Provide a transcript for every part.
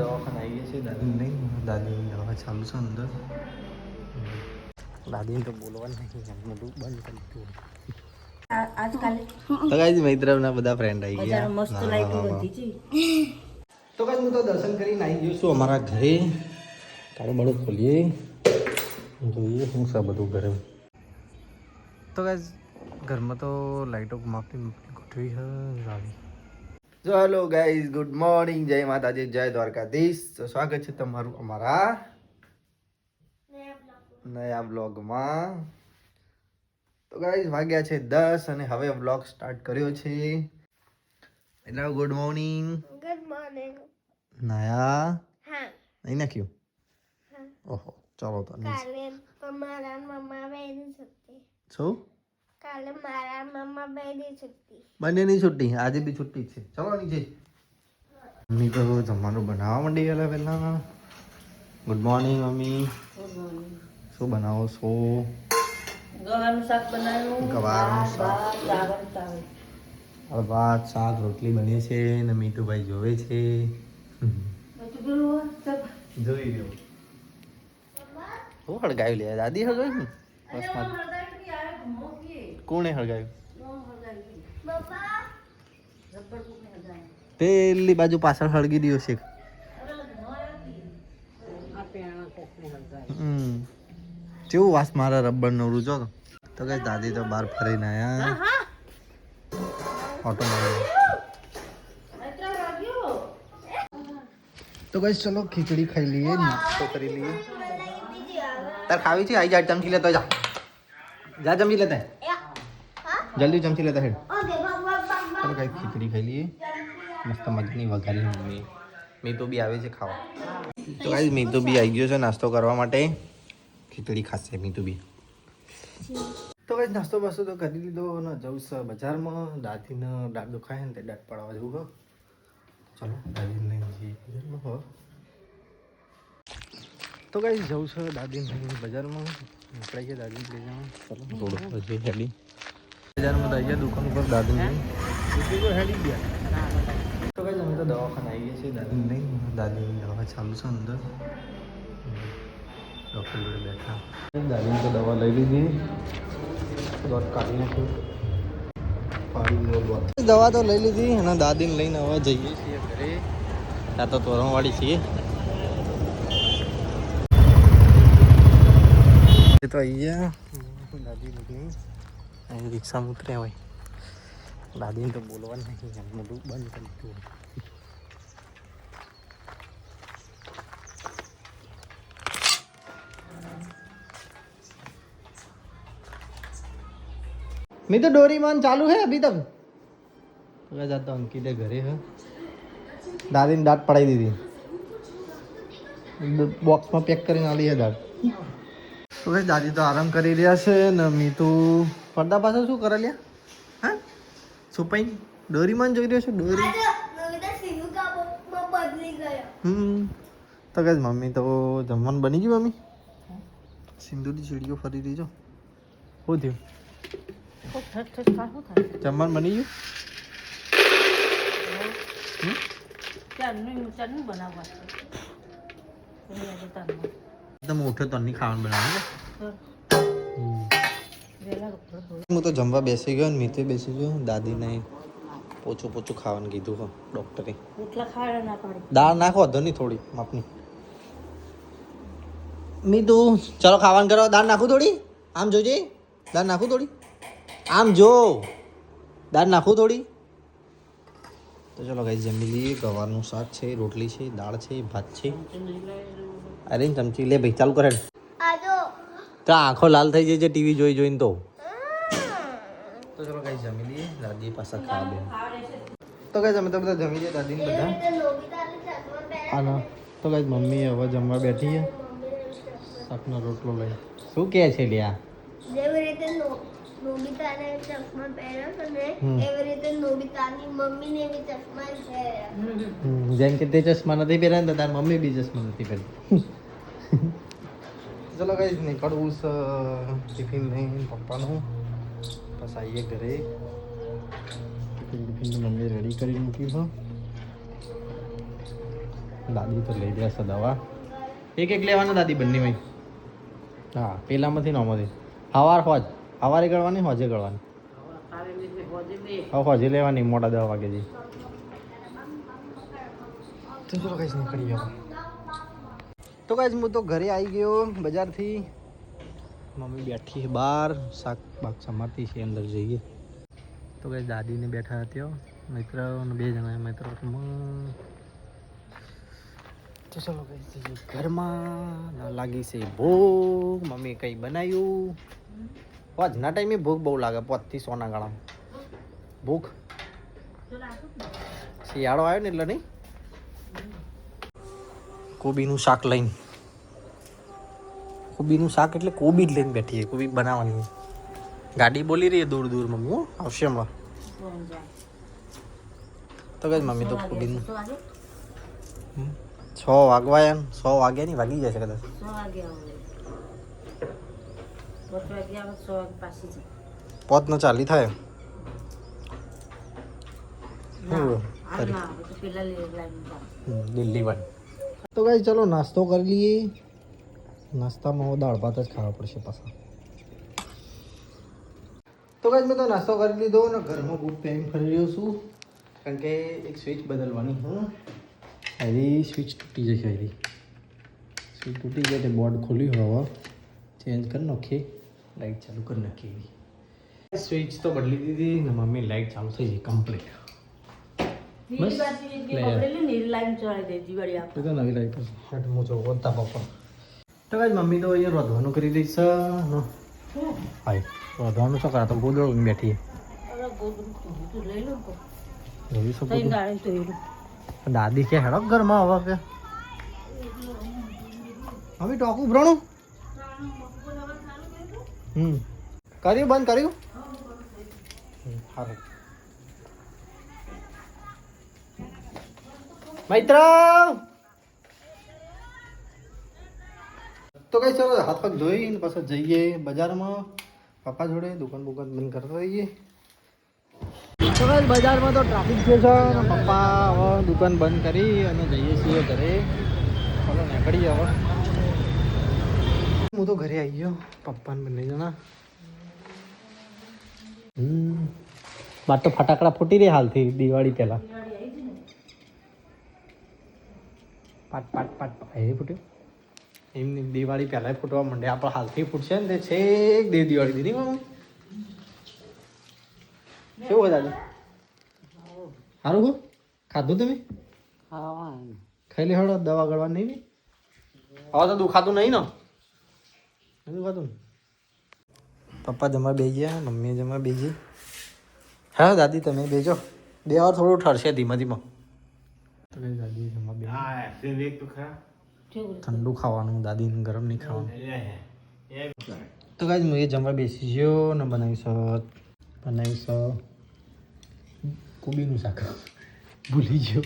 દવાખાને આવી ગયા છે દાદી. નહીં દાદી દવા ચાલુ છે અંદર. દાદીને તો બોલવા નહીં મોટું બંધ કરી તો ગાઈઝ મૈત્રના બધા ફ્રેન્ડ આવી ગયા. મસ્ત લાઈટ. બધી છે તો ગાઈઝ હું તો દર્શન કરીને આવી ગયો છું અમારા ઘરે. કાળું બાળું ખોલીએ. જોઈએ શું છે બધું ઘરે? તો ગાઈઝ ઘરમાં તો લાઈટો માપી માપી ગોઠવી છે આવી ચલો ગાઈઝ ગુડ મોર્નિંગ જય માતાજી જય દ્વારકાધીશ. તો સ્વાગત છે તમારું અમારા નયા બ્લોગમાં. તો ગાઈઝ વાગ્યા છે દસ અને હવે બ્લોગ સ્ટાર્ટ કર્યો છે. એટલે ગુડ મોર્નિંગ ગુડ મોર્નિંગ નયા? હા. નહીં નાખ્યું? ઓહો ચાલો તો. કાલે તો મમ્મા છુટ્ટી શું? કાલે મારા મમ્મા બેની છુટ્ટી. બંનેની છુટ્ટી આજે બી છુટ્ટી છે. ચલો નીચે. મમ્મી તો જમવાનું બનાવવા માંડી ગયેલા પહેલા. ગુડ મોર્નિંગ મમ્મી. શું બનાવો છો? ગવાનું શાક બનાવ્યું. શાક. ભાત, શાક રોટલી બને છે ને મીઠુભાઈ જોવે છે. બધું પેલું સબ જોઈ લો. હું હળગાવી લે દાદી હળગાવી ને બસમાં કોણે હળગાવ્યું પેલી બાજુ પાછળ હળગી રહ્યો છે. હમ. કેવું વાસ મારા રબર નો રૂજો તો કઈ દાદી તો બહાર ફરીને આયા. ઓટો તો કઈ ચલો ખીચડી ખાઈ લઈએ નાસ્તો કરી લઈએ. તાર ખાવી છે? આઈ જા ચમચી લેતો જા. જા ચમચી લેતા જલ્દી જમતી લેતા હેડ. ચલો કઈ ખીચડી ખાઈ લઈએ. મસ્ત મજાની વઘારી મમ્મી. મીતુ બી આવે છે ખાવા. તો કઈ મીતુ બી આવી ગયો છે નાસ્તો કરવા માટે. ખીચડી ખાશે મીતુ બી. તો કાંઈ નાસ્તો બાસ્તો તો કરી લીધો ને જવું છે બજારમાં. દાદીને દાંત દુખાય ને તે દાંત પાડવા જવું હો. ચલો દાદીને બજારમાં હો. તો કઈ જવું છે દાદીને બજારમાં. નીકળાઈ ગયા દાદીને લઈ જવાનું ચલો. થોડું પછી હેડી. બજારમાં તો અહીંયા દુકાન ઉપર લઈને હેડી ગયા તો કઈ અમે તો દવાખાને આવી ગયા છીએ દાદીને લઈને દાદીની દવા ચાલુ છે અંદર. ડૉક્ટર જોડે બેઠા. દાદીને તો દવા લઈ લીધી. દોટ કાઢી નાખ્યું દવા તો લઈ લીધી અને દાદીને લઈને હવે જઈએ છીએ ઘરે. ત્યાં તો તોરણવાળી છીએ. એ તો અહીંયા દાદી નીકળી અહીં રિક્ષામાં ઉતર્યા હોય. દાદીને તો બોલવા નહીં મોઢું બંધ કરી દીધું મેં તો ડોરીમાન ચાલુ હે અભી તક. હવે જાતો અંકિતે ઘરે હે. દાદીને દાંત પડાવી દીધી. બોક્સમાં પેક કરીને આલી હે દાંત. હવે દાદી તો આરામ કરી રહ્યા છે ને મીઠું પડદા પાછળ શું કરે લ્યા હા છુપાઈ ડોરીમાં જોઈ રહ્યો છે? ડોરી? હમ. તો કઈ મમ્મી તો જમવાનું બની ગયું મમ્મી? સિંદુરી ચીડીઓ ફરી રહી છો શું થયું? જમવાનું બની ગયું? તમે ઉઠો બનાવવા. તો મોટો તનની ખાવાનું બનાવે હું તો જમવા બેસી ગયો ને મીતે બેસી ગયો. દાદીને પોચું પોચું ખાવાનું કીધું હો ડૉક્ટરે દાળ નાખો વધો નહીં થોડી માપની. મીતુ ચલો ખાવાનું કરો. દાળ નાખું થોડી? આમ જોજે. દાળ નાખું થોડી? આમ જો. દાળ નાખું થોડી? તો ચલો ગાઈ જમી લઈએ. ગવારનું શાક છે રોટલી છે દાળ છે ભાત છે. અરે ચમચી લે ભાઈ ચાલુ કરે તો આંખો લાલ થઈ જાય છે ટીવી જોઈ જોઈને તો તો ચલો ગાઈ જમી લઈએ દાદી પાસે ખાવા બે તો ગાઈ અમે તો બધા જમી લઈએ દાદીને બધા તે નોબિતાને ચશ્મા પહેર્યા આના તો ગાઈ મમ્મી હવે જમવા બેઠી છે શાકનો રોટલો લઈ શું કહે છે લ્યા જેવી રીતે નો- નોબિતાને ચશ્મા પહેર્યા છે ને હમ. એવી રીતે નોબિતાની મમ્મીને બી ચશ્મા જ પહેર્યા હમ, જેમ કે તે ચશ્મા નથી પહેર્યા ને તો તારી મમ્મી બી ચશ્મા નથી પહેરી ચલો ગાઈસ નીકળવું છે ટિફિન લઈને પપ્પાનું બસ આવીએ ઘરે ટિફિન ટિફિન મમ્મી રેડી કરી મૂક્યું છે દાદી તો લઈ રહ્યા છે દવા એક એક લેવાના દાદી બંને ભાઈ હા પેલામાંથી નોમાંથી હવાર હોજ હવારે ગળવાની હોજે ગળવાની હા હોજે લેવાની મોટા દવા વાગે જઈ તો ચલો કઈ નીકળી ગયો તો કાંઈ હું તો ઘરે આવી ગયો બજારથી. મમ્મી બેઠી છે બહાર, શાક બાક સમારતી છે, અંદર જઈએ. તો કાંઈ દાદીને બેઠા હતા મિત્ર બે જણા મિત્રો તો ચલો કઈ ઘરમાં. લાગી છે ભૂખ મમ્મી કંઈ બનાવ્યું? આજના ટાઈમે ભૂખ બહુ લાગે પોતથી સોના ગાળા ભૂખ શિયાળો આવ્યો ને એટલે નહીં? કોબીનું શાક લઈને. કોબીનું શાક એટલે કોબી જ લઈને બેઠી છે કોબી બનાવવાની. છે. ગાડી બોલી રહી છે દૂર દૂર મમ્મી હો આવશે હમણાં. તો કઈ મમ્મી તો કોબીનું. હમ. છ વાગવાયા ને છ વાગ્યા ની વાગી જશે કદાચ. સો વાગે આવે દસ વાગે આવે સો વાગે પાછી જાય પોત ન ચાલી થાય. ના હમ, આ ખરી. ના આવે તો પેલા લઈ લાઈન જાવ હમ, દિલ્હી વાળી. તો કઈ ચલો નાસ્તો કરી લઈએ. નાસ્તામાં દાળ ભાત જ ખાવા પડશે પાછા. તો કઈ મેં તો નાસ્તો કરી લીધો ને ઘરમાં બહુ ટાઈમ ફરી રહ્યો છું. કારણ કે એક સ્વિચ બદલવાની હું. હરી સ્વિચ તૂટી જશે હરી સ્વિચ તૂટી જાય તે બોર્ડ ખોલ્યું હવે. ચેન્જ કરી નાખીએ. લાઇટ ચાલુ કરી નાખીએ. સ્વિચ તો બદલી દીધી ને મમ્મી લાઇટ ચાલુ થઈ ગઈ કમ્પ્લીટ બસ. તો મમ્મી તો અહીંયા રોધવાનું કરી હાય રોધવાનું શું કરા તો ગોદડો બેઠી દાદી કે હેડો ઘરમાં હવે કે. હવે ટોકું ભ્રણું હમ. કર્યું બંધ કર્યું? સારું. મૈત્ર! તો કઈ ચાલો હાથ પગ ધોઈને પછી જઈએ બજારમાં. પપ્પા જોડે દુકાન બુકાન બંધ કરતા રહીએ. બજારમાં તો ટ્રાફિક થયો છે અને પપ્પા હવે દુકાન બંધ કરી અને જઈએ છીએ ઘરે. ચાલો નીકળીએ હવે. હું તો ઘરે આવી ગયો પપ્પાને બંને જણા. હમ. બાર તો ફટાકડા ફૂટી રહી હાલથી દિવાળી પહેલા. પાટ પાટ પાટ. એ ફૂટ્યો. એમની દિવાળી પહેલાં ફૂટવા માંડે. આપણે હાલથી ફૂટશે ને તે છેક દેવ દિવાળી દીધી મમ્મી કેવું દાદા? સારું હો? ખાધું તમે? ખાઈ લે હળો દવા ગળવા નહીં હવે તો દુખાતું નહીં ને? દુખાતું પપ્પા જમવા બે ગયા મમ્મી જમવા બે ગઈ હા દાદી તમે બેજો બે વાર થોડું ઠરશે ધીમે ધીમે. દાદી જમવા બે ઠંડુ ખાવાનું દાદીને ગરમ નહીં ખાવાનું. તો કાંઈ હું એ જમવા બેસી ગયો ને બનાવીશ બનાવીશ કોબીનું શાક. ભૂલી ગયો.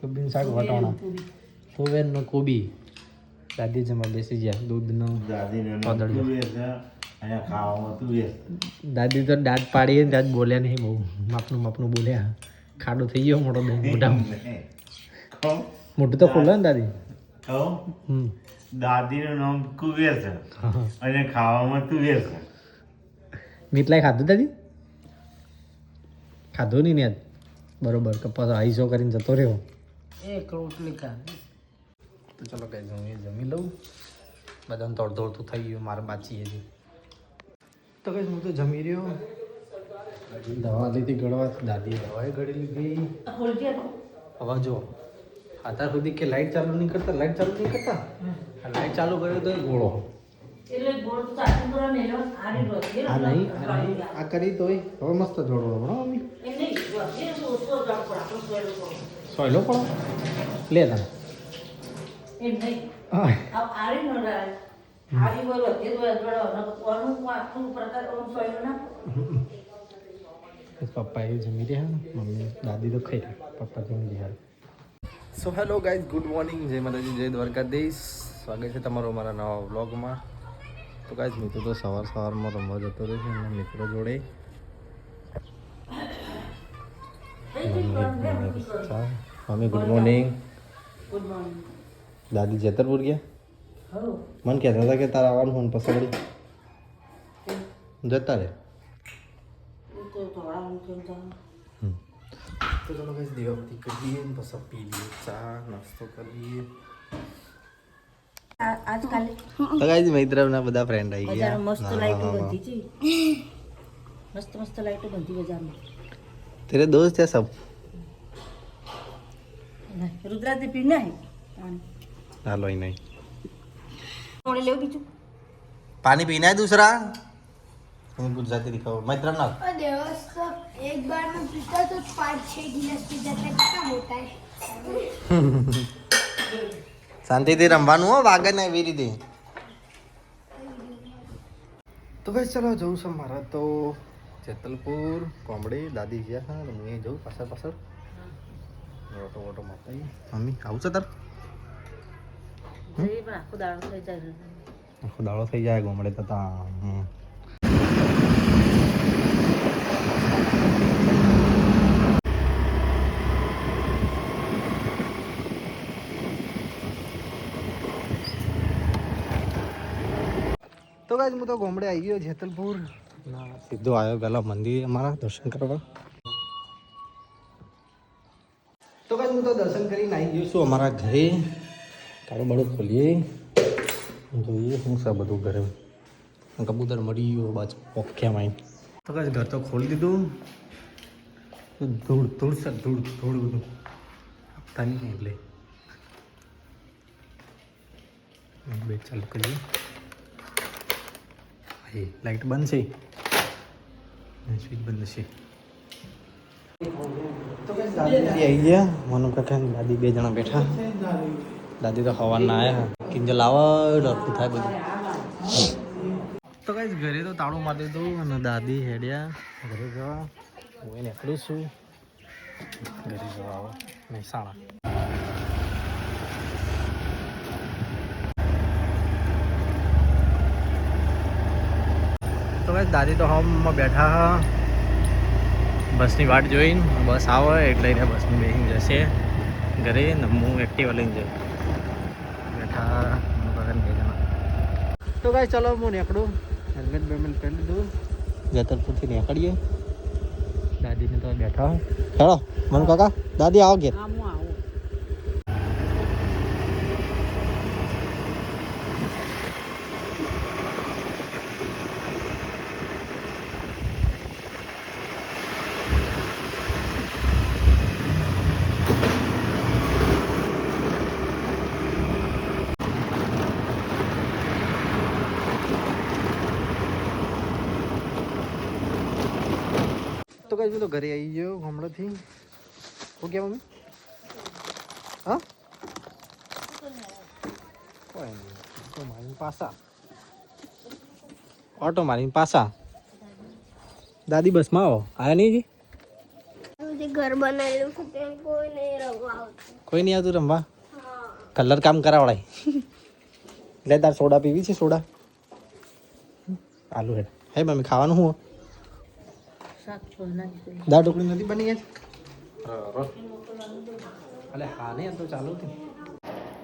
કોબીનું શાક વટાણા. તુવેર કોબી. દાદી જમવા બેસી ગયા દૂધનો દાદી તો દાંત પાડીએ ને ત્યાં જ બોલ્યા નહીં બહુ માપનું માપનું બોલ્યા. ખાડો થઈ ગયો મોટો મોઢામાં મોઢું તો ખુલ્લું ને દાદી? હમ દાદીનું નામ કુવેર છે અને ખાવામાં કુવેર છે મીઠલાઈ ખાધું દાદી? ખાધું નહીં ને બરોબર કપાસ આઈસો કરીને જતો રહ્યો. એક રોટલી ખાધી. તો ચલો કઈ હું એ જમી લઉં. બધાને તોડ દોડતું થઈ ગયું મારે બાચી હજી. તો કઈ હું તો જમી રહ્યો. દવા લીધી ગળવા દાદીએ દવાએ ગળી લીધી. હવે જો. અત્યાર સુધી કે લાઈટ ચાલુ નહીં કરતા લાઈટ ચાલુ નહીં કરતા? આ લાઈટ ચાલુ કર્યો તો ગોળો. આ નહીં આ કરી તોય હવે મસ્ત જોડો બનો મમ્મી. સોયલો પડો લે પપ્પા એ જમી રહ્યા મમ્મી દાદી તો ખાઈ રહ્યા. પપ્પા જમી રહ્યા. So hello guys good morning જય માતાજી, જય દ્વારકાધીશ. સ્વાગત છે તમારો મારા નવા વ્લોગમાં તો ગાઈઝ મિત્રો તો સવાર સવારમાં રમવા જતો રહ્યો છે, એમના મિત્રો જોડે. મમ્મી ગુડ મોર્નિંગ દાદી જેતરપુર ગયા? મને કહેતા હતા કે તારા આવવાનું ફોન પસંદ. જતા રે એ તો ચાલો કઈ દીવાબત્તી કરીએ પછી પીવીએ ચા નાસ્તો કરીએ આજકાલ તો ગાઈઝ મૈત્રવના બધા ફ્રેન્ડ આવી ગયા મસ્ત લાઈટો બધી છે મસ્ત મસ્ત લાઈટો બધી બજારમાં તેરે દોસ્ત હે સબ રુદ્રા તે પીના હે હાલો અહીં નહીં મોડે લેવ બીજું પાણી પીના હે દૂસરા હું ગુજરાતી દિખાવું મૈત્રવના દોસ્ત एक बार में पीता तो पाँच छह गिलास पी जाता है कितना होता है શાંતિથી રમવાનું હો વાગે ને એવી રીતે તો ભાઈ ચલો જવું છે મારે તો જેતલપુર કોમડી દાદી ગયા હા હું અહીં જઉં પાછળ પાછળ ઓટો ઓટો માતા મમ્મી આવું છે તાર જઈએ પણ આખો દાડો થઈ જાય આખો દાડો થઈ જાય ગોમડે તો તા તો ગાજ હું તો ગોમડે આવી ગયો જેતલપુર. સીધો આવ્યો પહેલા મંદિર અમારા દર્શન કરવા. તો ગાજ હું તો દર્શન કરીને આવી ગયો છું અમારા ઘરે. કાળું બાળું ખોલીએ. જોઈએ શું છે બધું ઘરે. કબૂતર મળી ગયો બાજુ પોખ્યામાં તો કઈ ઘર તો ખોલી દીધું ધૂળ ધૂળ છે ધૂળ ધૂળ બધું આપતા નહીં એટલે બે ચાલુ કરીએ એ લાઈટ બંધ છે સ્વિચ બંધ છે તો કઈ દાદી આવી ગયા મનુ કાકા ને દાદી બે જણા બેઠા દાદી તો હવાના આયા કિંજલ આવો ડરતું થાય બધું તો કઈ ઘરે તો તાળું મારી દીધું અને દાદી હેડ્યા. ઘરે જવા. હું એકલું છું. ઘરે જવા આવો. મહેસાણા તો કઈ દાદી તો હમમાં બેઠા બસની વાટ જોઈને બસ આવે એટલે એને બસની બેસીને જશે. ઘરે ને હું એક્ટિવા લઈને જઈ બેઠા તો કાંઈ ચલો, હું નીકળું. હેલ્મેટ બેલ્મેટ પહેરી લીધું જેતલપુરથી નીકળીએ દાદીને તો બેઠા ચાલો મનુ કાકા દાદી આવો ઘેર હા હું આવું તો કઈ હું તો ઘરે આવી ગયો હમણાંથી શું કે મમ્મી હા ઓટો મારીને પાસા ઓટો મારીને પાસા દાદી બસમાં આવો આયા નહીં જી ઘર બનાવેલું છે કોઈ નહીં રમવા આવતું કોઈ નહીં આવતું રમવા કલર કામ કરાવડાય એટલે તાર સોડા પીવી છે સોડા આલુ હેડ હે મમ્મી ખાવાનું નાખી દાળ ઢોકળી નથી બની ગઈ અલે હા નહીં તો ચાલુ હતી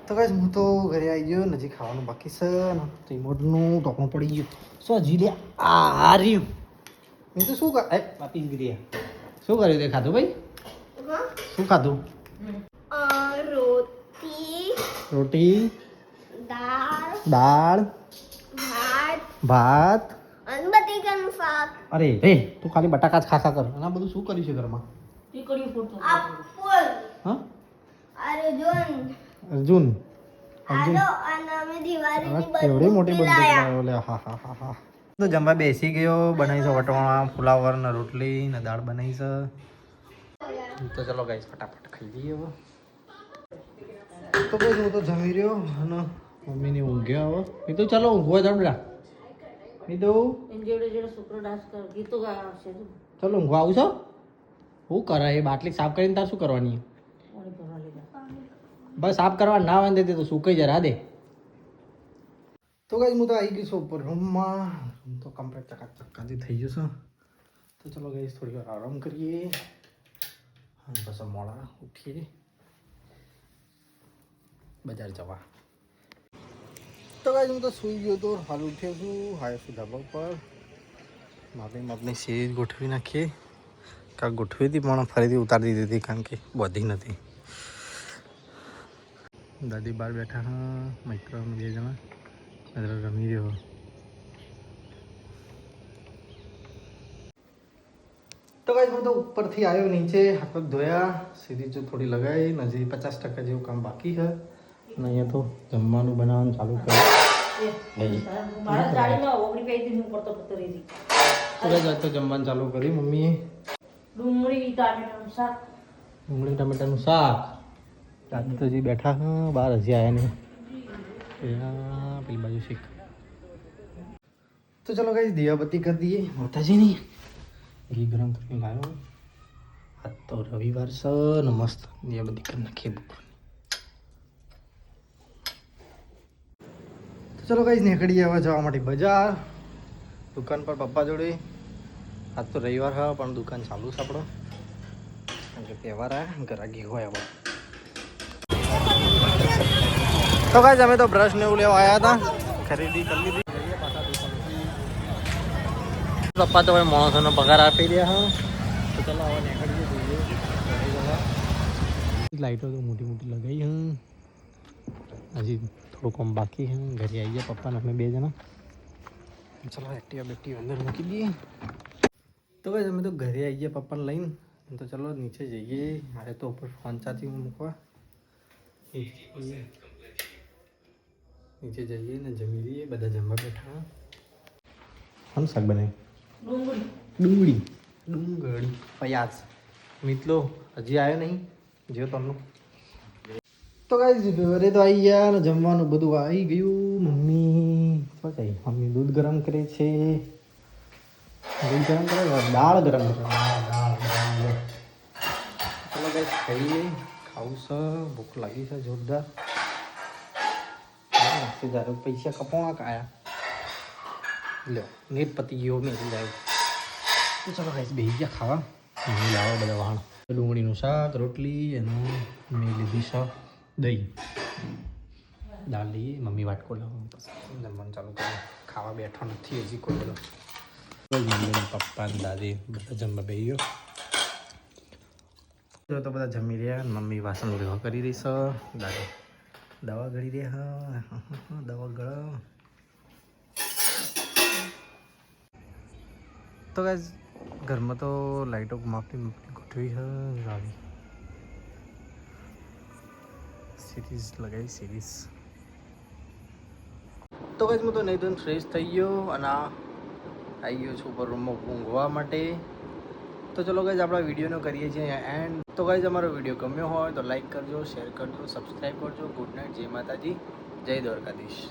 તો કઈ હું તો ઘરે આવી ગયો નજીક ખાવાનું બાકી છે ને રિમોટનું ઢોકણું પડી ગયું. શું હજી લે આ રહ્યું. મેં તો શું કર પાપી ગીરી શું કર્યું તે ખાધું ભાઈ? શું ખાધું? અ, રોટી રોટી દાળ દાળ ભાત ભાત અરે રે તું ખાલી બટાકા જ ખા ખા કર. અને આ બધું શું કર્યું છે ઘરમાં? હા? અર્જુન. અર્જુન. કેવડી મોટી બંદૂક હા હા હા હા. તો જમવા બેસી ગયો બનાવી છે વટવાણા ફુલાવર ને રોટલી ને દાળ બનાવી છે. તો ચલો ગાઈસ ફટાફટ ખાઈ લઈએ હવે. તો બસ હું તો જમી રહ્યો અને મમ્મીને ઊંઘ્યા હવે. એ તો ચાલો ઊંઘવા જાવ બેટા એ તો એની જોડે જોડે છોકરો ડાન્સ કર ગીતો ગાશે ચલો ઊંઘવા આવું છો? શું કરે એ બાટલી સાફ કરીને તાર શું કરવાની? બસ સાફ કરવા ના વાંધે તે તો સુકાઈ જરા દે તો ગાઈસ હું તો આવી ગઈ છું ઉપર રૂમમાં રૂમ તો કમ્પ્લીટ ચકાચક ચક્કાથી થઈ જશે. છે તો ચલો ગઈ થોડી વાર આરામ કરીએ. બસ મોડા ઉઠીએ. બજાર જવા. તો હું તો સૂઈ ગયો તો હાલ ઉઠ્યો છું હાય છું ધાબા ઉપર માપની માપની સીરીઝ ગોઠવી નાખીએ કાંક ગોઠવી હતી પણ ફરીથી ઉતારી દીધી હતી કારણ કે બધી નથી દાદી બહાર બેઠા હા મિત્ર બે જણા અંદર રમી રહ્યો તો કાંઈ હું તો ઉપરથી આવ્યો નીચે હાથ ધોયા જો થોડી લગાવી નજીક પચાસ ટકા જેવું કામ બાકી છે અને અહીંયા તો જમવાનું બનાવવાનું ચાલુ કર્યું. તો જમવાનું ચાલુ કર્યું મમ્મીએ. ડુંગળી ટામેટાનું શાક. દાદી તો હજી બેઠા હા બહાર હજી આવ્યા નહીં. પેલા બાજુ શીખ તો ચલો કઈ દિયાબત્તી કરી દઈએ. માતાજીની ઘી ગરમ કરીને લાવ્યો. આજ તો રવિવાર છે ને મસ્ત દિયાબત્તી કરી નાખીએ બપોરની. ચલો કઈ નીકળીએ હવે જવા માટે બજાર. દુકાન પર પપ્પા જોડે. આજ તો રવિવાર હા, પણ દુકાન ચાલુ છે આપણો. કારણ કે તહેવાર આ ગરાગી હોય હવે તો કાંઈ અમે તો બ્રશ ને એવું લેવા આવ્યા હતા. ખરીદી કરી લીધી. પપ્પા તો હવે માણસોનો પગાર આપી રહ્યા હા. તો ચલો હવે નીકળીએ જોઈએ. લાઈટો તો મોટી મોટી લગાવી હા. હજી થોડું કામ બાકી છે ઘરે આવીએ પપ્પા ને અમે બે જણા ચલો એક્ટિવા બેક્ટિવા અંદર મૂકી દઈએ તો ભાઈ અમે તો ઘરે આવીએ પપ્પાને લઈને તો ચલો નીચે જઈએ મારે તો ઉપર ફોન ચાથી મૂકવા નીચે જઈએ ને જમી લઈએ બધા જમવા બેઠા કોણ શાક બનાવ્યું ડુંગળી ડુંગળી ડુંગળી પયાસ મિત્રો હજી આવ્યો નહીં જો તમને તો કાંઈ ઘરે તો આવી ને જમવાનું બધું આવી ગયું. મમ્મી પછી મમ્મી દૂધ ગરમ કરે છે. દૂધ ગરમ કરે દાળ ગરમ કરે ચલો કઈ ખાઈએ. ખાવું છે. ભૂખ લાગી છે જોરદાર. તારે પૈસા કપાવા કાયા લ્યો, નેટ પતી ગયો, મેં જાય તો ચલો ગાઈસ બેસી ગયા ખાવા. લાવો બધા વાહણ. ડુંગળીનું શાક, રોટલી, એનું મેં લીધી છે. દહીં. દાળ લઈએ, મમ્મી વાટકો લાવો જમવાનું ચાલુ કરી. ખાવા બેઠો નથી, હજી કોઈ બધો મમ્મી પપ્પા દાદી બધા જમવા બે ગયો. તો બધા જમી રહ્યા મમ્મી વાસણ ઊભા કરી રહી છે દાદી, દવા ગળી રહ્યા. દવા ગળો તો ગાઈઝ ઘરમાં તો લાઈટો માપી માપી ગોઠવી આવી સિરીઝ લગાવી સિરીઝ તો ગાઈઝ હું તો નહીં તો ફ્રેશ થઈ ગયો અને આવી ગયો છું ઉપર રૂમમાં ઊંઘવા માટે. તો ચલો ગાઈઝ આપણા વિડીયોનો કરીએ છીએ એન્ડ તો ગાઈઝ અમારો વીડિયો ગમ્યો હોય તો લાઈક કરજો શેર કરજો સબસ્ક્રાઈબ કરજો. ગુડ નાઇટ જય માતાજી, જય દ્વારકાધીશ.